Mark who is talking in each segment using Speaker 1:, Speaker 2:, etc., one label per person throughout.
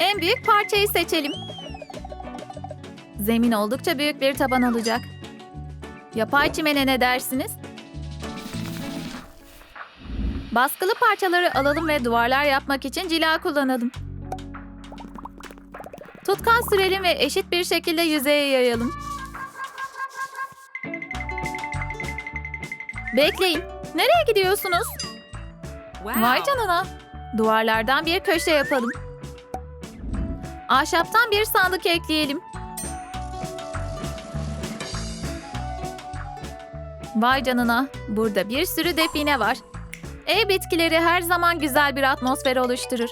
Speaker 1: En büyük parçayı seçelim. Zemin oldukça büyük bir taban olacak. Yapay çimene ne dersiniz? Baskılı parçaları alalım ve duvarlar yapmak için cila kullanalım. Tutkan sürelim ve eşit bir şekilde yüzeye yayalım. Bekleyin. Nereye gidiyorsunuz? Vay canına. Duvarlardan bir köşe yapalım. Ahşaptan bir sandık ekleyelim. Vay canına. Burada bir sürü define var. Ev bitkileri her zaman güzel bir atmosfer oluşturur.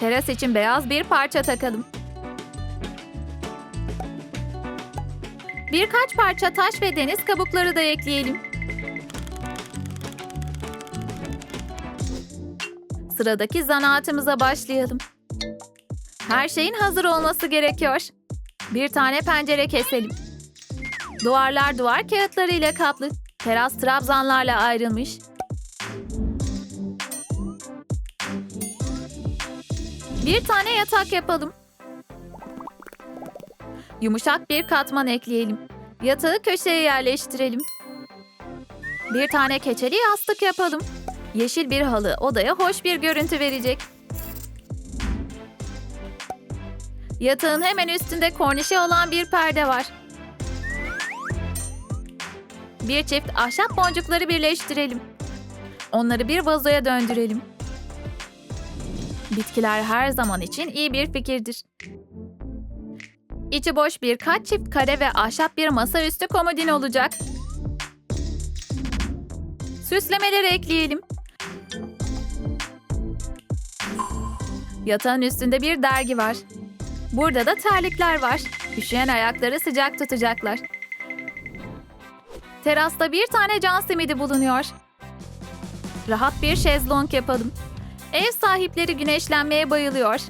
Speaker 1: Teras için beyaz bir parça takalım. Birkaç parça taş ve deniz kabukları da ekleyelim. Sıradaki zanaatımıza başlayalım. Her şeyin hazır olması gerekiyor. Bir tane pencere keselim. Duvarlar duvar kağıtlarıyla kaplı. Teras trabzanlarla ayrılmış. Bir tane yatak yapalım. Yumuşak bir katman ekleyelim. Yatağı köşeye yerleştirelim. Bir tane keçeli yastık yapalım. Yeşil bir halı odaya hoş bir görüntü verecek. Yatağın hemen üstünde kornişe olan bir perde var. Bir çift ahşap boncukları birleştirelim. Onları bir vazoya döndürelim. Bitkiler her zaman için iyi bir fikirdir. İçi boş birkaç çift kare ve ahşap bir masaüstü komodin olacak. Süslemeleri ekleyelim. Yatağın üstünde bir dergi var. Burada da terlikler var. Üşüyen ayakları sıcak tutacaklar. Terasta bir tane can simidi bulunuyor. Rahat bir şezlong yapalım. Ev sahipleri güneşlenmeye bayılıyor.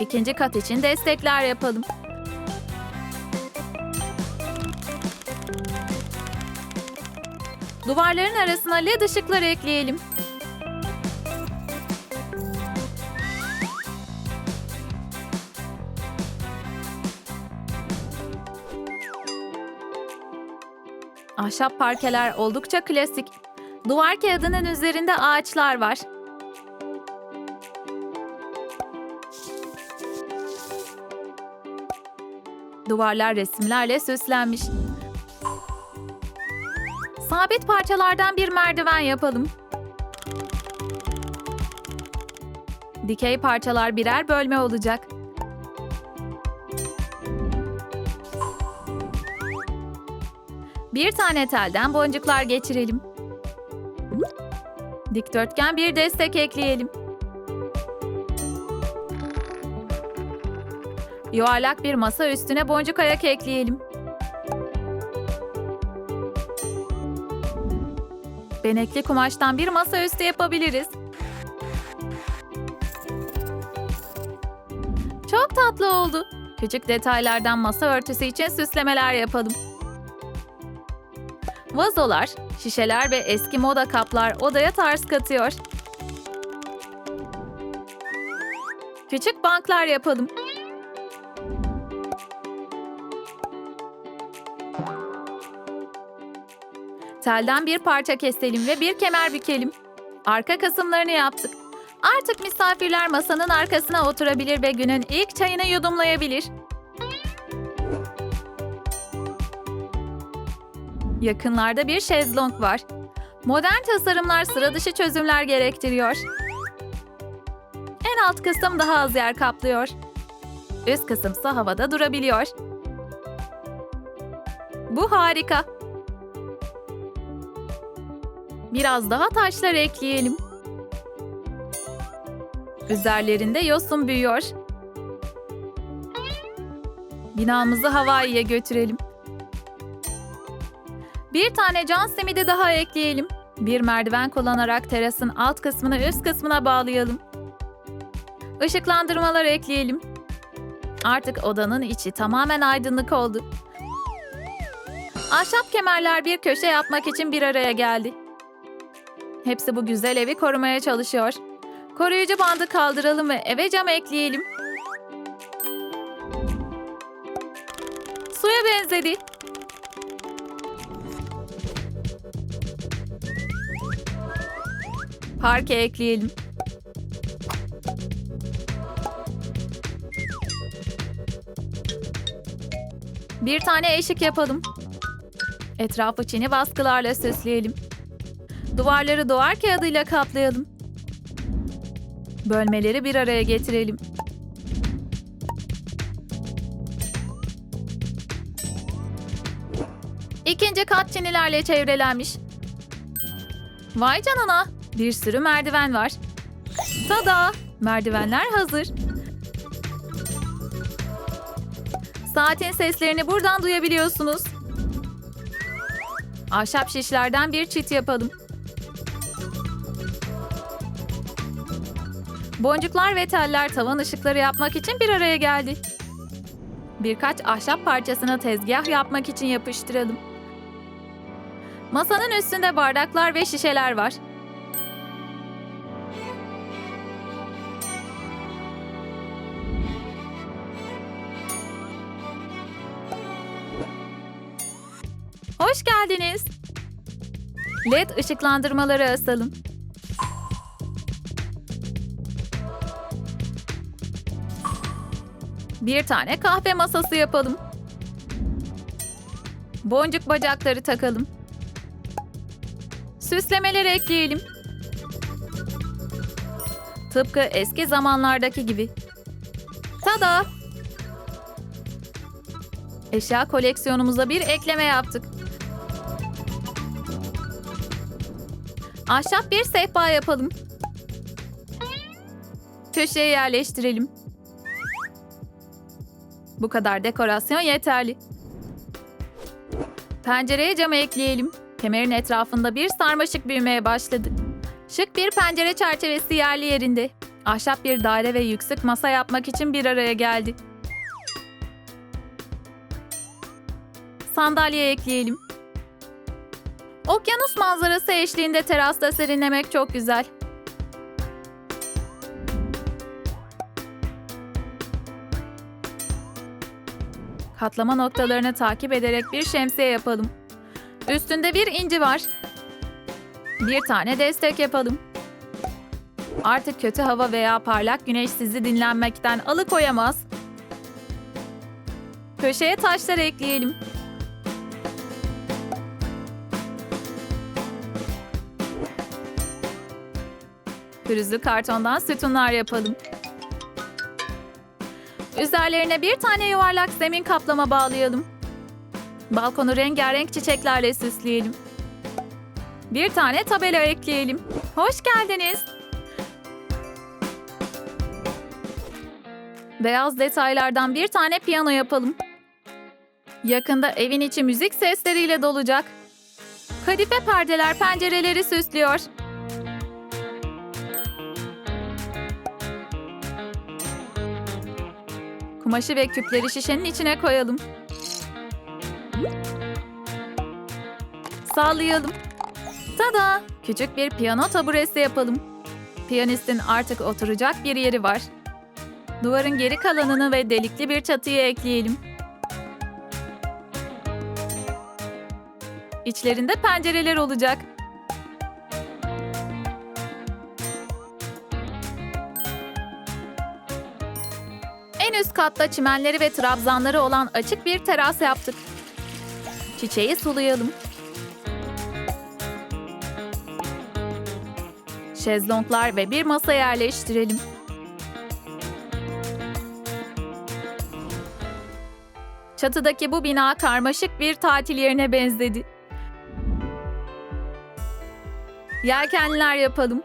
Speaker 1: İkinci kat için destekler yapalım. Duvarların arasına led ışıklar ekleyelim. Ahşap parkeler oldukça klasik. Duvar kağıdının üzerinde ağaçlar var. Duvarlar resimlerle süslenmiş. Sabit parçalardan bir merdiven yapalım. Dikey parçalar birer bölme olacak. Bir tane telden boncuklar geçirelim. Dikdörtgen bir destek ekleyelim. Yuvarlak bir masa üstüne boncuk ayak ekleyelim. Benekli kumaştan bir masa üstü yapabiliriz. Çok tatlı oldu. Küçük detaylardan masa örtüsü için süslemeler yapalım. Vazolar, şişeler ve eski moda kaplar odaya tarz katıyor. Küçük banklar yapalım. Telden bir parça keselim ve bir kemer bükelim. Arka kısımlarını yaptık. Artık misafirler masanın arkasına oturabilir ve günün ilk çayını yudumlayabilir. Yakınlarda bir şezlong var. Modern tasarımlar sıra dışı çözümler gerektiriyor. En alt kısım daha az yer kaplıyor. Üst kısımsa havada durabiliyor. Bu harika. Biraz daha taşlar ekleyelim. Üzerlerinde yosun büyüyor. Binamızı Hawaii'ye götürelim. Bir tane can simidi daha ekleyelim. Bir merdiven kullanarak terasın alt kısmını üst kısmına bağlayalım. Işıklandırmalar ekleyelim. Artık odanın içi tamamen aydınlık oldu. Ahşap kemerler bir köşe yapmak için bir araya geldi. Hepsi bu güzel evi korumaya çalışıyor. Koruyucu bandı kaldıralım ve eve cam ekleyelim. Suya benzedi. Parke ekleyelim. Bir tane eşik yapalım. Etrafı çini baskılarla süsleyelim. Duvarları duvar kağıdıyla kaplayalım. Bölmeleri bir araya getirelim. İkinci kat çinilerle çevrelenmiş. Vay canına, bir sürü merdiven var. Tada, merdivenler hazır. Saatin seslerini buradan duyabiliyorsunuz. Ahşap şişlerden bir çit yapalım. Boncuklar ve teller tavan ışıkları yapmak için bir araya geldi. Birkaç ahşap parçasını tezgah yapmak için yapıştıralım. Masanın üstünde bardaklar ve şişeler var. Hoş geldiniz. LED ışıklandırmaları asalım. Bir tane kahve masası yapalım. Boncuk bacakları takalım. Süslemeleri ekleyelim. Tıpkı eski zamanlardaki gibi. Tada! Eşya koleksiyonumuza bir ekleme yaptık. Ahşap bir sehpa yapalım. Köşeye yerleştirelim. Bu kadar dekorasyon yeterli. Pencereye cam ekleyelim. Kemerin etrafında bir sarmaşık büyümeye başladı. Şık bir pencere çerçevesi yerli yerinde. Ahşap bir daire ve yüksek masa yapmak için bir araya geldi. Sandalye ekleyelim. Okyanus manzarası eşliğinde terasta serinlemek çok güzel. Katlama noktalarını takip ederek bir şemsiye yapalım. Üstünde bir inci var. Bir tane destek yapalım. Artık kötü hava veya parlak güneş sizi dinlenmekten alıkoyamaz. Köşeye taşlar ekleyelim. Pürüzlü kartondan sütunlar yapalım. Üzerlerine bir tane yuvarlak zemin kaplama bağlayalım. Balkonu rengarenk çiçeklerle süsleyelim. Bir tane tabela ekleyelim. Hoş geldiniz. Beyaz detaylardan bir tane piyano yapalım. Yakında evin içi müzik sesleriyle dolacak. Kadife perdeler pencereleri süslüyor. Kumaşı ve küpleri şişenin içine koyalım. Sallayalım. Tada! Küçük bir piyano taburesi yapalım. Piyanistin artık oturacak bir yeri var. Duvarın geri kalanını ve delikli bir çatıyı ekleyelim. İçlerinde pencereler olacak. Katta çimenleri ve trabzanları olan açık bir teras yaptık. Çiçeği sulayalım. Şezlonglar ve bir masa yerleştirelim. Çatıdaki bu bina karmaşık bir tatil yerine benzedi. Yelkenliler yapalım.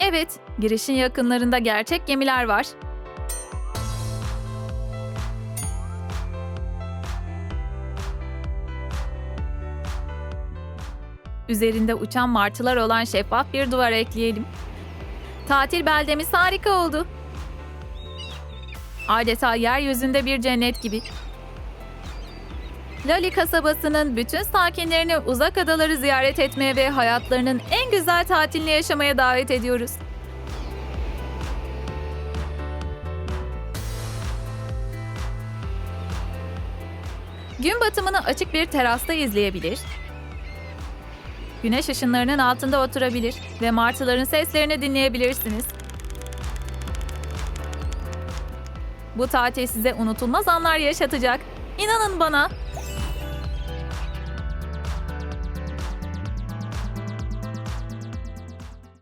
Speaker 1: Evet, girişin yakınlarında gerçek gemiler var. Üzerinde uçan martılar olan şeffaf bir duvar ekleyelim. Tatil beldemiz harika oldu. Adeta yeryüzünde bir cennet gibi. Lali kasabasının bütün sakinlerini uzak adaları ziyaret etmeye ve hayatlarının en güzel tatilini yaşamaya davet ediyoruz. Gün batımını açık bir terasta izleyebilir, güneş ışınlarının altında oturabilir ve martıların seslerini dinleyebilirsiniz. Bu tatil size unutulmaz anlar yaşatacak. İnanın bana.